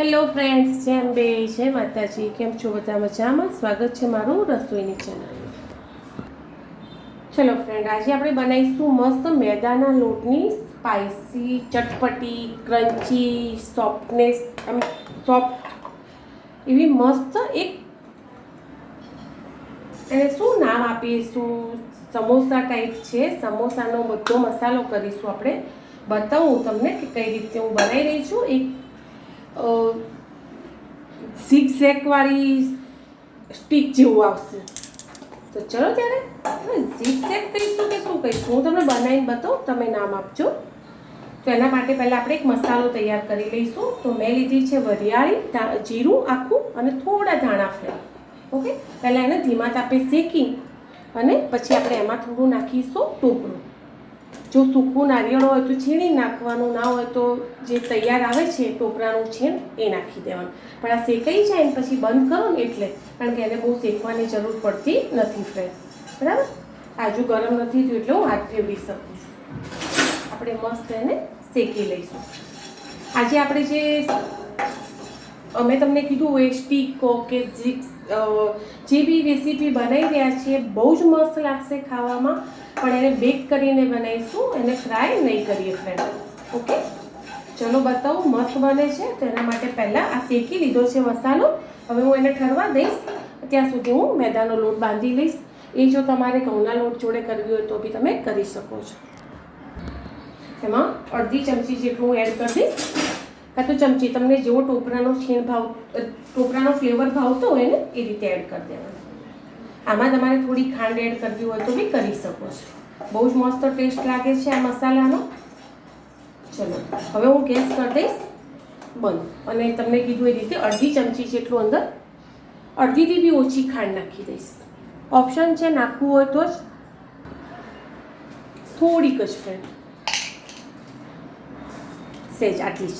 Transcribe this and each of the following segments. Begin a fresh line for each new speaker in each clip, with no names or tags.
Hello friends જેમ બે જય માતાજી. કેમ છો બધા મજામાં? સ્વાગત છે મારું રસોઈની ચેનલ ચલો ફ્રેન્ડ આજે આપણે બનાવીશું મસ્ત મેદાના લોટની સ્પાઇસી ચટપટી ક્રન્ચી સોફ્ટનેસ એમ સોફ્ટ એવી મસ્ત એક એને શું નામ આપીશું? સમોસા ટાઈપ છે. સમોસાનો બધો મસાલો કરીશું આપણે. બતાવું તમને કે કઈ રીતે હું બનાવી રહી છું. એક ઝીગ વાળી સ્ટીક જેવું આવશે. તો ચલો ત્યારે ઝીગ ઝેક કહીશું કે શું કહીશું હું તમને બનાવીને બતાવું, તમે નામ આપજો. તો એના માટે પહેલાં આપણે એક મસાલો તૈયાર કરી લઈશું. તો મેં લીધી છે વરિયાળી જીરું આખું અને થોડા ધાણા ફ્લેવર ઓકે? પહેલાં એને ધીમા તાપે શેકી અને પછી આપણે એમાં થોડું નાખીશું ટોપરું જો સૂકું નારિયેળ હોય તો છીણી નાખવાનું, ના હોય તો જે તૈયાર આવે છે ટોપરાનું છીણ એ નાખી દેવાનું. પણ આ શેકાઈ જાય ને પછી બંધ કરો ને એટલે, કારણ કે એને બહુ શેકવાની જરૂર પડતી નથી ફ્રેન્ડ બરાબર? આજુ ગરમ નથી થયું એટલે હું હાથ ફેરવી શકું આપણે મસ્ત એને શેકી લઈશું. આજે આપણે જે અમે તમને કીધું હોય સ્ટીક કે જે બી રેસીપી બનાવી રહ્યા છીએ, બહુ જ મસ્ત લાગશે ખાવામાં. પણ એને બેક કરીને બનાવીશું, એને ફ્રાય નહીં કરીએ ફ્રેન્ડ ઓકે ચલો બતાવું, મસ્ત બને છે. તો એના માટે પહેલાં આ શેકી લીધો છે મસાલો. હવે હું એને ઠરવા દઈશ. ત્યાં સુધી હું મેદાનો લોટ બાંધી લઈશ. એ જો તમારે ઘઉંના લોટ જોડે કરવી હોય તો બી તમે કરી શકો છો. એમાં અડધી ચમચી જેટલું એડ કરી દઈશ. કાં તો ચમચી, તમને જેવો ટોપરાનો છીણ ભાવ ટોપરાનો ફ્લેવર ભાવતો હોય ને, એ રીતે એડ કરી દેવાનો. આમાં તમારે થોડી ખાંડ એડ કરવી હોય તો બી કરી શકો છો. બહુ જ મસ્ત ટેસ્ટ લાગે છે આ મસાલાનો. ચલો, હવે હું ગેસ કરી દઈશ. બંધ. અને તમને કીધું એ રીતે અડધી ચમચી જેટલું અંદર, અડધીથી બી ઓછી ખાંડ નાખી દઈશ. ઓપ્શન છે નાખવું હોય તો જ. થોડીક જ ફ્રેન્ડ સેજ, આટલી જ.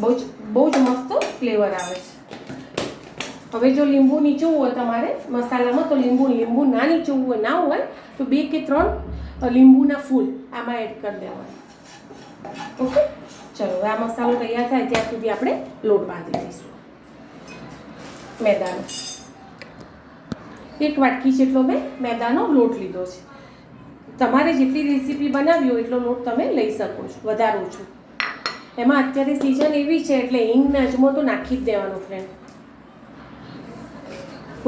બહુ જ બહુ જ મસ્ત ફ્લેવર આવે છે. હવે જો લીંબુ નીચવું હોય તમારે, મસાલામાં તો લીંબુ લીંબુ ના નીચવું હોય ના હોય, તો બે કે ત્રણ લીંબુના ફૂલ આમાં એડ કરી દેવાના. ઓકે? ચલો આ મસાલો તૈયાર થાય, ત્યાં સુધી આપણે લોટ બાંધી દઈશું મેદાનો. એક વાટકી જેટલો મેં મેદાનો લોટ લીધો છે. તમારે જેટલી રેસીપી બનાવી હોય એટલો લોટ તમે લઈ શકો છો, વધારો છો. એમાં અત્યારે સિઝન એવી છે એટલે હિંગ ને અજમો તો નાખી જ દેવાનો ફ્રેન્ડ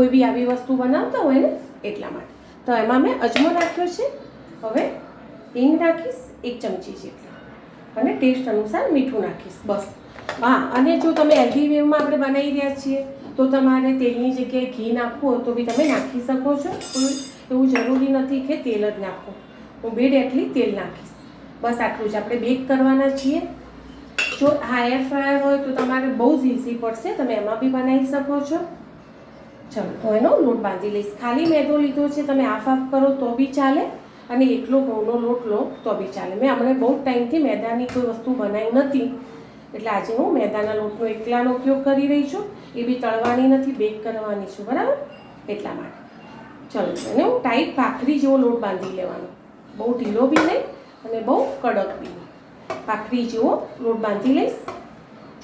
કોઈ બી આવી વસ્તુ બનાવતા હોય ને, એટલા માટે. તો એમાં મેં અજમો નાખ્યો છે. હવે હિંગ નાખીશ, એક ચમચી જેટલી. અને ટેસ્ટ અનુસાર મીઠું નાખીશ, બસ. હા, અને જો તમે હેલ્ધી વેવમાં આપણે બનાવી રહ્યા છીએ, તો તમારે તેલની જગ્યાએ ઘી નાખવું હોય તો બી તમે નાખી શકો છો. એવું જરૂરી નથી કે તેલ જ નાખો. હું બે ડેટલી તેલ નાખીશ. બસ આટલું જ આપણે બેક કરવાના છીએ. જો હા એર ફ્રાયર હોય તો તમારે બહુ જ ઇઝી પડશે. તમે એમાં બી બનાવી શકો છો. ચલો, તો એનો લોટ બાંધી લઈશ. ખાલી મેદો લીધો છે, તમે હાફ હાફ કરો તો બી ચાલે. અને એકલો ઘઉંનો લોટ લો તો બી ચાલે. મેં હમણાં બહુ ટાઈમથી મેદાની કોઈ વસ્તુ બનાવી નથી. એટલે આજે હું મેદાના લોટનો એકલાનો ઉપયોગ કરી રહી છું. એ બી તળવાની નથી, બેક કરવાની છું. બરાબર? એટલા માટે. ચલો, એને હું ટાઈટ ભાખરી જેવો લોટ બાંધી લેવાનો. બહુ ઢીલો બી નહીં અને બહુ કડક બી નહીં. ભાખરી જેવો લોટ બાંધી લઈશ.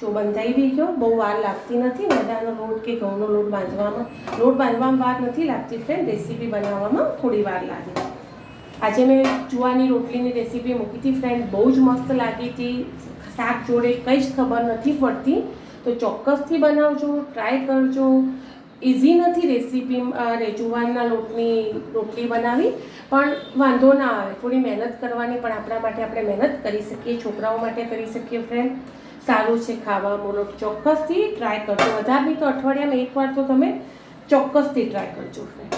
જો બંધાઈ બી ગયો, બહુ વાર લાગતી નથી. મેદાનો લોટ કે ઘઉંનો લોટ બાંધવામાં લોટ બાંધવામાં વાર નથી લાગતી ફ્રેન્ડ રેસીપી બનાવવામાં થોડી વાર લાગે. આજે મેં જુવાની રોટલીની રેસીપી મૂકી હતી ફ્રેન્ડ બહુ જ મસ્ત લાગી હતી. શાક જોડે કંઈ જ ખબર નથી પડતી. તો ચોક્કસથી બનાવજો ટ્રાય કરજો. ઇઝી નથી રેસીપી અરે જુવારના લોટની રોટલી બનાવી. પણ વાંધો ના આવે. થોડી મહેનત કરવાની પણ આપણા માટે આપણે મહેનત કરી શકીએ, છોકરાઓ માટે કરી શકીએ ફ્રેન્ડ સારું છે ખાવામાં લોટ ચોક્કસથી ટ્રાય કરજો. વધારે નહીં તો અઠવાડિયામાં એકવાર તો તમે ચોક્કસથી ટ્રાય કરજો. ફ્રેન્ડ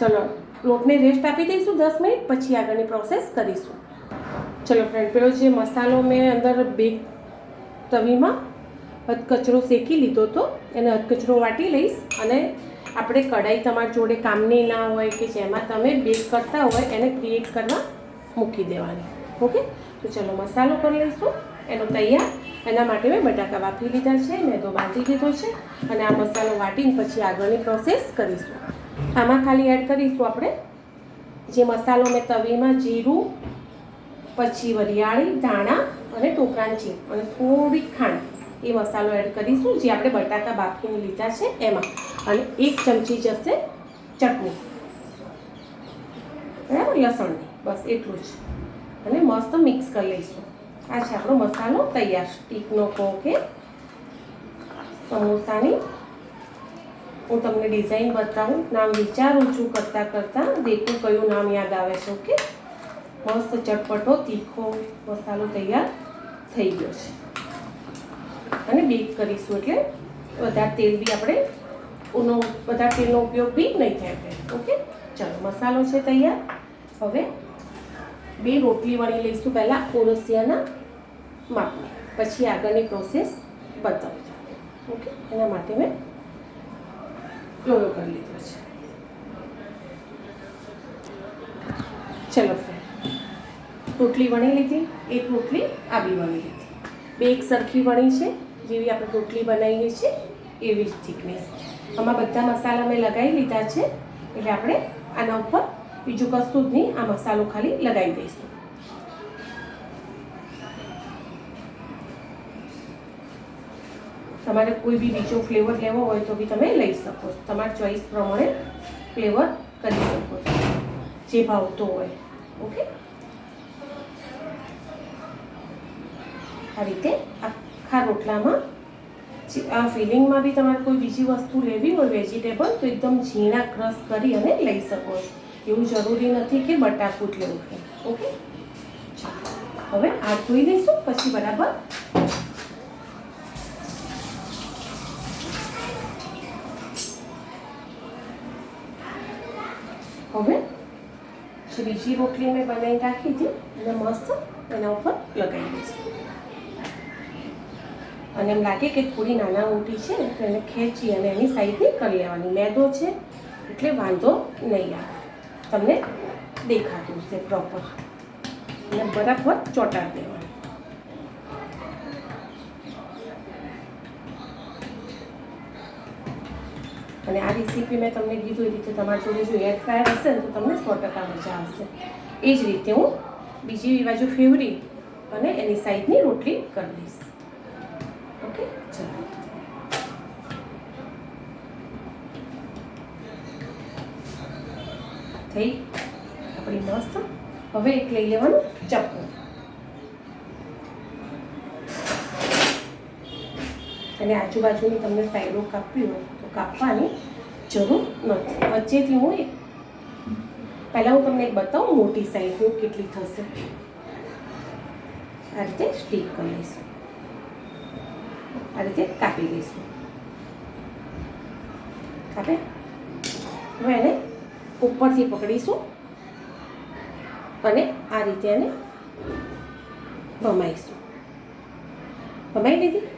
ચલો, લોટને રેસ્ટ આપી દઈશું દસ મિનિટ, પછી આગળની પ્રોસેસ કરીશું. ચલો ફ્રેન્ડ પેલો જે મસાલો મેં અંદર બે તવીમાં હદકચરો શેકી લીધો હતો એને હદકચરો વાટી લઈશ અને આપણે કઢાઈ તમારી જોડે કામની ના હોય કે જેમાં તમે બેક કરતા હોય એને ક્રિએટ કરવા મૂકી દેવાની. ઓકે તો ચલો મસાલો કરી લઈશું. એનો તૈયાર. એના માટે મેં બટાકા વાપરી લીધા છે, મેંદો બાંધી લીધો છે અને આ મસાલો વાટીને પછી આગળની પ્રોસેસ કરીશું. આમાં ખાલી એડ કરીશું આપણે. જે મસાલો મેં તવીમાં જીરું, પછી વરિયાળી, ધાણા અને ટોપરાન ચીર અને થોડીક ખાંડ એ મસાલો એડ કરીશું જે આપણે બટાકા બાફીને લીધા છે એમાં. અને એક ચમચી જશે ચટણી. બરાબર? લસણની. બસ એટલું જ. અને મસ્ત મિક્સ કરી લઈશું. આ છે આપણો મસાલો તૈયાર સ્ટીકનો કહો કે સમોસાની. હું તમને ડિઝાઇન બતાવું. નામ વિચારું છું કરતાં કરતાં. દેખું કયું નામ યાદ આવે છે, ઓકે? મસ્ત ચટપટો, તીખો મસાલો તૈયાર થઈ ગયો છે. અને બેક કરીશું એટલે વધારે તેલ બી આપણે ઉનો, વધારે તેલનો ઉપયોગ બી નહીં થાય ઓકે? ચાલો, મસાલો છે તૈયાર. હવે બે રોટલી વણી લઈશું. પહેલાં ઓરસિયાના માપની પછી આગળની પ્રોસેસ બતાવું છું. ઓકે એના માટે મેં લોયો કરી લીધો છે. ચલો ફ્રેન્ડ રોટલી વણી લીધી, એક રોટલી આવી વણી લીધી. બે એક સરખી વણી છે, જેવી આપણે રોટલી બનાવીએ છીએ, એવી જ થિકનેસ આમાં બધા મસાલા મેં લગાવી લીધા છે, એટલે આપણે આના ઉપર બીજું કશું જ નહીં, આ મસાલો ખાલી લગાવી દઈશું. તમારે કોઈ બી બીજો ફ્લેવર લેવો હોય તો બી તમે લઈ શકો છો. તમારા ચોઈસ પ્રમાણે ફ્લેવર કરી શકો જે ભાવતો હોય. ઓકે? આ રીતે આખા રોટલામાં આ ફિલિંગમાં બી તમારે કોઈ બીજી વસ્તુ લેવી હોય, વેજીટેબલ, તો એકદમ ઝીણા, ક્રશ કરી અને લઈ શકો છો. એવું જરૂરી નથી કે બટાકું જ લેવું ઓકે? હવે આ ધોઈ લઈશું, પછી બરાબર જે બીજી રોટલી મેં બનાવી રાખી હતી અને મસ્ત એના ઉપર લગાવી દઈશું. અને એમ લાગે કે થોડી નાના મોટી છે, તો એને ખેંચી અને એની સાઈડની કરી લેવાની. મેદો છે, એટલે વાંધો નહીં આવે. તમને દેખાતું છે પ્રોપર અને બરાબર ચોટાડી દેવાનું. અને આ રેસીપી મેં તમને કીધું એ રીતે તમારી જોડે જો એર ફ્રાયર હશે તો તમને સો ટકા મજા આવશે. એ જ રીતે હું બીજી બાજુ ફેવરી અને એની સાઈડની રોટલી કરી દઈશ. ઓકે ચલો. થઈ. આપણી મસ્ત. હવે એક લઈ લેવાનું ચપ્પુ અને આજુબાજુની તમને સાઈડો કાપવી હોય તો કાપવાની જરૂર નથી. વચ્ચેથી હું પહેલાં હું તમને બતાવું મોટી સાઈઝની કેટલી થશે. આ રીતે સ્ટીક કરી લઈશું. આ રીતે કાપી લઈશું. કાપે? હવે એને ઉપરથી પકડીશું અને આ રીતે એને ભમાઈશું. ભમાઈ લીધી?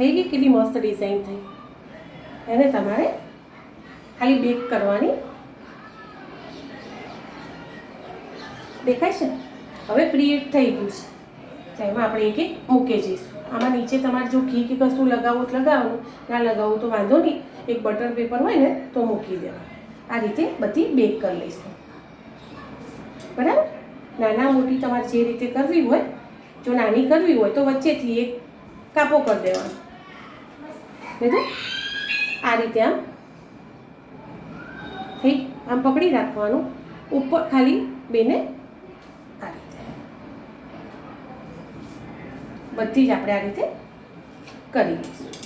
થઈ ગઈ? કેટલી મસ્ત ડિઝાઇન થઈ. એને તમારે ખાલી બેક કરવાની દેખાય છે? હવે ક્રિએટ થઈ ગયું છે. એમાં આપણે એક એક મૂકી જઈશું આમાં નીચે તમારે જો ઘી કે કશું લગાવવું તો લગાવવાનું. ના લગાવવું તો વાંધો નહીં. એક બટર પેપર હોય ને તો મૂકી દેવાનું. આ રીતે બધી બેક કરી લઈશું. બરાબર? નાના મોટી તમારે જે રીતે કરવી હોય, જો નાની કરવી હોય તો વચ્ચેથી એક કાપો કરી દેવાનો. લીધું? આ રીતે આમ. થઈ આમ પકડી રાખવાનું. ઉપર ખાલી બેને આ રીતે. બધી જ આપણે આ રીતે કરી લઈશું.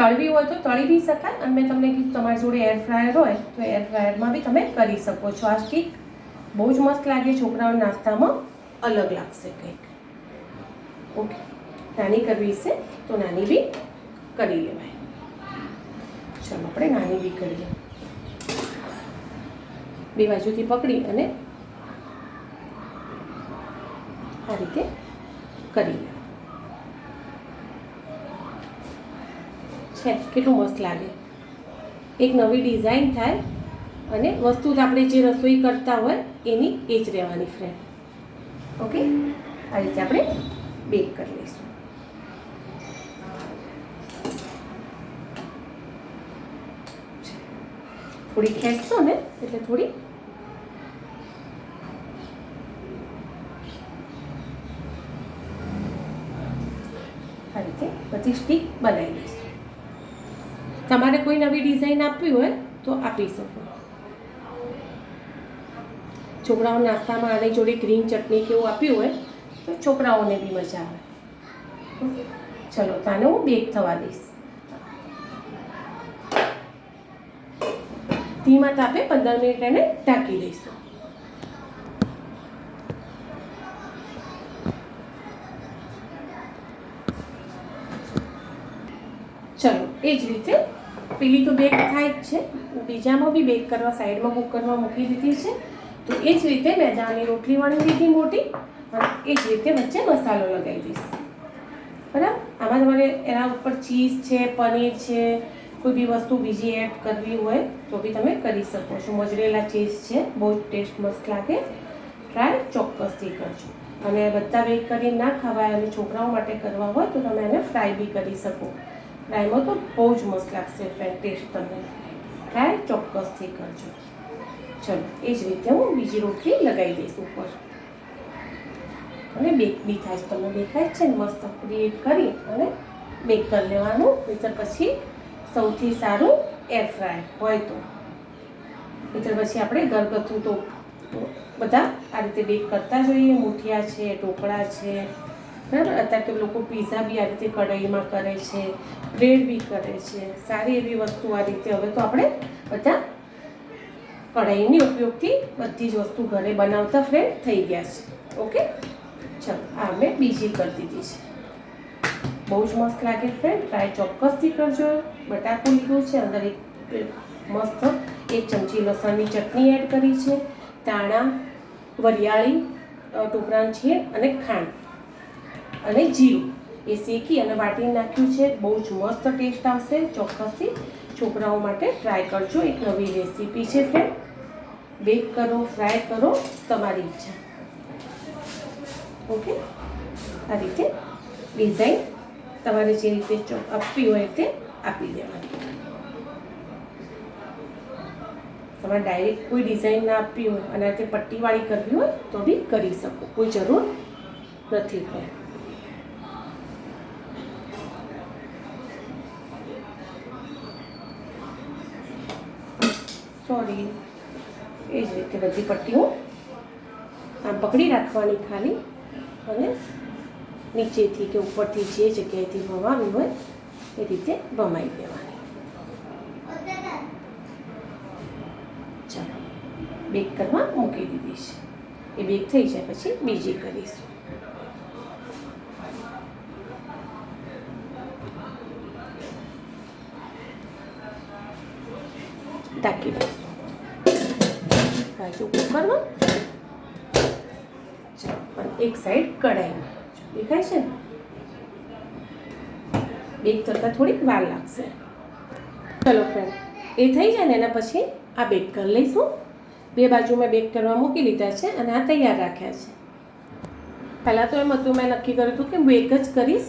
તળવી હોય તો તળી બી શકાય. અને મેં તમને કીધું તમારી જોડે એર ફ્રાયર હોય તો એર ફ્રાયરમાં બી તમે કરી શકો છો. આ સ્ટીક બહુ જ મસ્ત લાગે છોકરાઓ નાસ્તામાં અલગ લાગશે કંઈક. ઓકે નાની કરવી છે તો નાની બી કરી લેવાય. ચાલો, આપણે નાની બી કરીએ બે બાજુથી પકડી અને આ રીતે કરી લેવાય. છે. કેટલું મસ્ત લાગે. એક નવી ડિઝાઇન થાય અને વસ્તુ આપણે જે રસોઈ કરતા હોય એની એ જ રહેવાની ફ્રેન્ડ ઓકે આ રીતે આપણે બેક કરી લઈશું. થોડી ખેંચશો ને, એટલે થોડી આ રીતે બધી સ્ટીક બનાવી દઈશું તમારે કોઈ નવી ડિઝાઇન આપવી હોય તો આપી શકો. છોકરાઓ નાસ્તામાં આની જોડે ગ્રીન ચટણી કે એવું આપ્યું હોય તો છોકરાઓને બી મજા આવે. ચલો, તો આને હું બેક થવા દઈશ. ધીમા તાપે પંદર મિનિટ એને ઢાંકી દઈશું. ચલો, એ જ રીતે પેલી તો બેક થાય જ છે. બીજામાં બી બેક કરવા સાઈડમાં કુકરમાં મૂકી દીધી છે. તો એ જ રીતે મેદાની રોટલી વણી દીધી મોટી અને એ જ રીતે વચ્ચે મસાલો લગાવી દઈશ. બરાબર? આમાં તમારે એના ઉપર ચીઝ છે, પનીર છે, કોઈ બી વસ્તુ બીજી એડ કરવી હોય તો બી તમે કરી શકો છો. મોજરેલા ચીઝ છે, બહુ ટેસ્ટ મસ્ત લાગે. ટ્રાય ચોક્કસથી કરજો. અને બધા બેક કરી ના ખવાય અને છોકરાઓ માટે કરવા હોય તો તમે એને ફ્રાય બી કરી શકો. ફ્રાયમાં તો બહુ જ મસ્ત લાગશે ફ્રેન્ડ ટેસ્ટ તમને ટ્રાય ચોક્કસથી કરજો. ચલો, એ જ રીતે હું બીજી રોટલી લગાવી દઈશ ઉપર. અને બેક બી થાય તમને દેખાય છે ને, મસ્ત ક્રિએટ કરી અને બેક કરી લેવાનું. નહીતર પછી સૌથી સારું એર ફ્રાય હોય તો. નહીતર પછી આપણે ઘરગથ્થું તો બધા આ રીતે બેક કરતા જોઈએ. મુઠિયા છે, ઢોકળા છે બરાબર? અત્યારે તો લોકો પીઝા બી આ રીતે કઢાઈમાં કરે છે બ્રેડ બી કરે છે, સારી એવી વસ્તુ આ રીતે હવે તો આપણે બધા કઢાઈની ઉપયોગથી બધી જ વસ્તુ ઘરે બનાવતા ફ્રેન્ડ થઈ ગયા છે. ઓકે ચલો, આ મેં બીજી કરી દીધી છે. બહુ જ મસ્ત લાગે ફ્રેન્ડ ટ્રાય ચોક્કસથી કરજો. બટાકું લીધું છે, અંદર એક મસ્ત એક ચમચી લસણની ચટણી એડ કરી છે, ધાણા, વરિયાળી ટોપરાન છે અને ખાંડ. અને જીરું. એ શેકી અને વાટીને નાખ્યું છે. બહુ જ મસ્ત ટેસ્ટ આવશે. ચોક્કસથી છોકરાઓ માટે ટ્રાય કરજો. એક નવી રેસીપી છે ફ્રેન્ડ બેક કરો ફ્રાય કરો, તમારી ઈચ્છા. ઓકે આ રીતે ડિઝાઇન તમારે જે રીતે આપવી હોય તે આપી દેવાની. તમારે ડાયરેક્ટ કોઈ ડિઝાઇન ના આપવી હોય અને આ પટ્ટીવાળી કરવી હોય તો બી કરી શકો. કોઈ જરૂર નથી ફ્રેન્ડ સોરી એ જ રીતે બધી પટ્ટીઓ આમ પકડી રાખવાની ખાલી અને નીચેથી કે ઉપરથી જે જગ્યાએથી ભમાવી હોય એ રીતે ભમાઈ દેવાની. ચાલો, બેક કરવા મૂકી દીધી છે. એ બેક થઈ જાય પછી બીજી કરીશું ઢાંકી દઈશું બાજુ કુકરમાં ચાલો અને એક સાઈડ કઢાઈમાં દેખાય છે બેક કરતાં થોડીક વાર લાગશે. ચલો ફ્રેન્ડ એ થઈ જાય ને એના પછી આ બેક કરી લઈશું. બે બાજુ મેં બેક કરવા મૂકી લીધા છે અને આ તૈયાર રાખ્યા છે. પહેલાં તો એમ હતું, મેં નક્કી કર્યું હતું કે બેક જ કરીશ,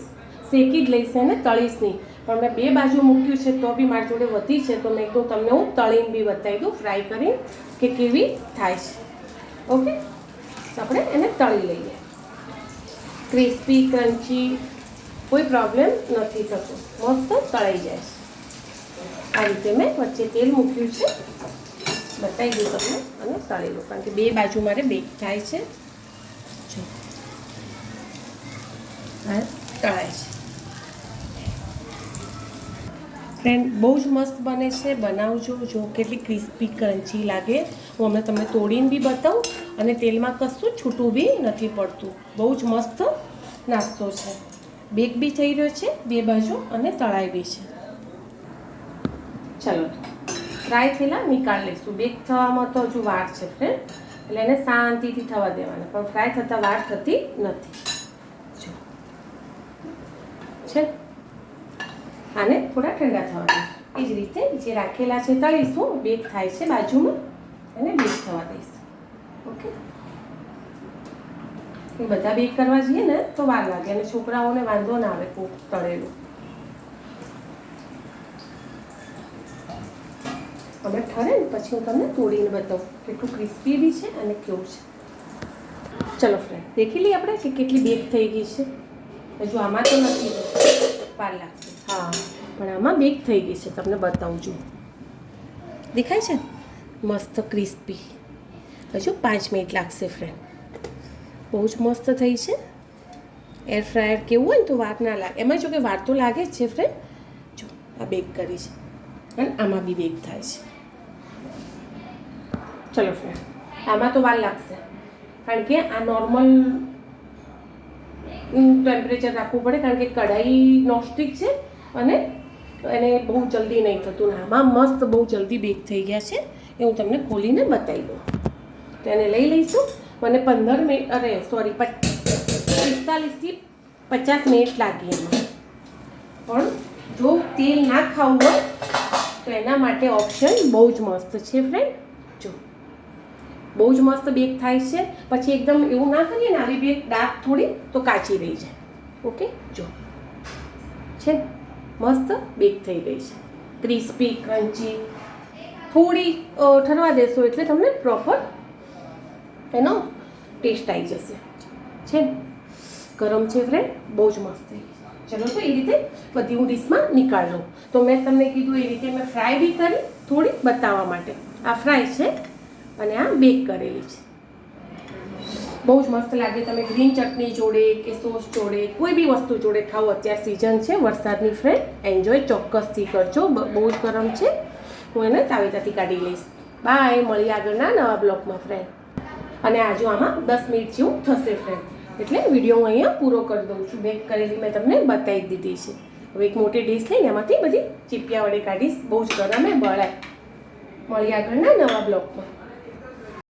શેકી જ લઈશ અને તળીશ નહીં. પણ મેં બે બાજુ મૂક્યું છે તો બી મારી જોડે વધી છે, તો મેં કીધું તમને હું તળીને બી બતાવી દઉં ફ્રાય કરીને કે કેવી થાય છે. ઓકે? આપણે એને તળી લઈએ. ક્રિસ્પી, ક્રન્ચી, કોઈ પ્રોબ્લેમ નથી થતો. મસ્ત તળાઈ જાય છે. આ રીતે મેં વચ્ચે તેલ મૂક્યું છે. બતાવી દઉં તમને અને તળી લો કારણ કે બે બાજુ મારે બેક થાય છે. જો. આ તળાય છે. ફ્રેન્ડ બહુ જ મસ્ત બને છે. બનાવજો. જો કેટલી ક્રિસ્પી, ક્રન્ચી લાગે. હું હમણાં તમને તોડીને બી બતાવું અને તેલમાં કશું છૂટું બી નથી પડતું. બહુ જ મસ્ત નાસ્તો છે. બેક બી થઈ રહ્યો છે, બે બાજુ અને તળાઈ બી છે. ચાલો ફ્રાય થયેલા નીકાળી લઈશું. બેક થવામાં તો હજુ વાર છે ફ્રેન્ડ એટલે એને શાંતિથી થવા દેવાના. પણ ફ્રાય થતાં વાર થતી નથી. છે? આને થોડા ઠંડા થવા એ જ રીતે જે રાખેલા છે, તળીશું. બેક થાય છે બાજુમાં. એને બેક થવા દઈશ. ઓકે? એ બધા બેક કરવા જઈએ ને, તો વાર લાગે અને છોકરાઓને વાંધો ના આવે કોક તળેલું. અમે ઠરે ને પછી હું તમને તોડીને બતાવું કેટલું ક્રિસ્પી બી છે અને કેવું છે. ચલો ફ્રેન્ડ દેખી લઈએ આપણે કે કેટલી બેક થઈ ગઈ છે. હજુ આમાં તો નથી. વાર લાગશે. હા, પણ આમાં બેક થઈ ગઈ છે, તમને બતાવું છું. દેખાય છે? મસ્ત ક્રિસ્પી. હજુ પાંચ મિનિટ લાગશે ફ્રેન્ડ બહુ જ મસ્ત થઈ છે. એર ફ્રાયર કેવું હોય ને તો વાર ના લાગે. એમાં જો કે વાર તો લાગે જ છે ફ્રેન્ડ જો, આ બેક કરી છે. અને આમાં બી બેક થાય છે. ચલો ફ્રેન્ડ આમાં તો વાર લાગશે. કારણ કે આ નોર્મલ ટેમ્પરેચર રાખવું પડે, કારણ કે કઢાઈ નોસ્ટિક છે અને એને બહુ જલ્દી નહીં થતું. ને આમાં મસ્ત બહુ જલ્દી બેક થઈ ગયા છે. એ હું તમને ખોલીને બતાવી દઉં. તો એને લઈ લઈશું. મને પંદર મિનિટ અરે સોરી પિસ્તાલીસથી પચાસ મિનિટ લાગી એમાં. પણ જો તેલ ના ખાવું હોય, તો એના માટે ઓપ્શન બહુ જ મસ્ત છે ફ્રેન્ડ જો. બહુ જ મસ્ત બેક થાય છે. પછી એકદમ એવું ના કરીએ ને, આવી બેક ડાર્ક થોડી, તો કાચી રહી જાય. ઓકે જો. છે મસ્ત બેક થઈ ગઈ છે. ક્રિસ્પી ક્રન્ચી થોડી ઠરવા દેશો એટલે તમને પ્રોપર એનો ટેસ્ટ આવી જશે. છે ગરમ છે ફ્રેન્ડ બહુ જ મસ્ત થઈ ચલો તો એ રીતે બધી હું ડીશમાં નીકાળ લઉં. તો મેં તમને કીધું એ રીતે મેં ફ્રાય બી કરી, થોડી બતાવવા માટે. આ ફ્રાય છે અને આ બેક કરેલી છે. બહુ જ મસ્ત લાગે તમે ગ્રીન ચટણી જોડે કે સોસ જોડે, કોઈ બી વસ્તુ જોડે ખાઓ, અત્યારે સિઝન છે, વરસાદની ફ્રેન્ડ એન્જોય ચોક્કસથી કરજો. બહુ જ ગરમ છે. હું એને તાવેતાથી કાઢી લઈશ. બાય મળીએ આગળના નવા બ્લોગમાં ફ્રેન્ડ અને આજુ આમાં દસ મિનિટ જેવું થશે ફ્રેન્ડ એટલે વીડિયો હું અહીંયા પૂરો કરી દઉં છું. બેક કરેલી મેં તમને બતાવી દીધી છે. હવે એક મોટી ડીશ લઈને એમાંથી બધી ચીપિયા વડે કાઢીશ. બહુ જ ગરમે બળાય મળી આગળના નવા બ્લોગમાં.